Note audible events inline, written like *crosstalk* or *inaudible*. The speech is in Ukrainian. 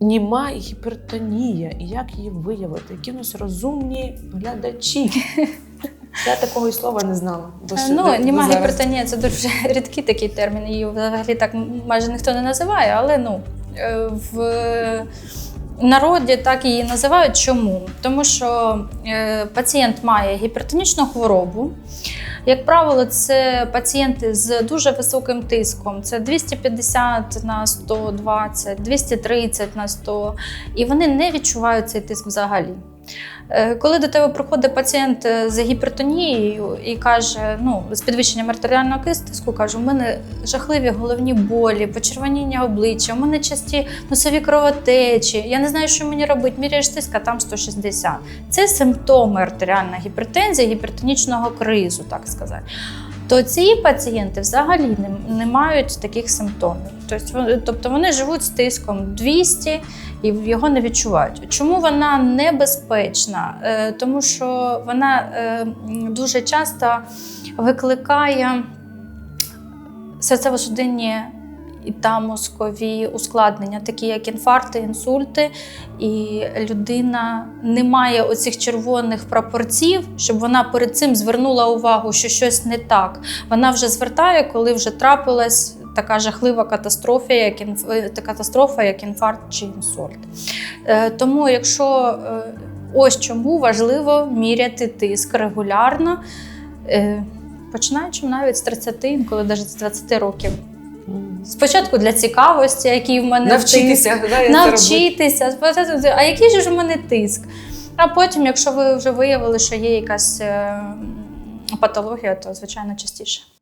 німа гіпертонія, і як її виявити? Які у нас розумні глядачі. *laughs* Я такого і слова не знала. До, с- Ну, до- до німа гіпертонія це дуже *laughs* рідкий такий термін. Її взагалі так майже ніхто не називає, але ну е, в народі так її називають. Чому? Тому що е, пацієнт має гіпертонічну хворобу. Як правило, це пацієнти з дуже високим тиском. Це 250 на 120, 230 на 100, і вони не відчувають цей тиск взагалі. Е, Коли до тебе приходить пацієнт е, з гіпертонією і каже, ну, з підвищенням артеріального тиску, каже, у мене жахливі головні болі, почервоніння обличчя, у мене часті носові кровотечі, я не знаю, що мені робити, міряєш тиск, а там 160. Це симптоми артеріальної гіпертензії, гіпертонічного кризу, так сказати. То ці пацієнти взагалі не, не мають таких симптомів. Тобто, вони- тобто живуть з тиском 200 і його не відчувають. Чому вона небезпечна? Е, тому що вона е, дуже часто викликає серцево-судинні та мозкові ускладнення, такі як інфаркти, інсульти, і людина не має оцих червоних прапорців, щоб вона перед цим звернула увагу, що щось не так. Вона вже звертає, коли вже трапилась така жахлива катастрофа, як інф... е, катастрофа, як інфаркт чи інсульт. Е, Тому, якщо е, ось чому важливо міряти тиск регулярно, починаючи навіть з 30, інколи навіть з 20 років. Спочатку для цікавості, який в мене тиск, Навчитися, да, навчитися, навчитися, а який же ж у мене тиск? А потім, якщо ви вже виявили, що є якась е, патологія, то звичайно частіше.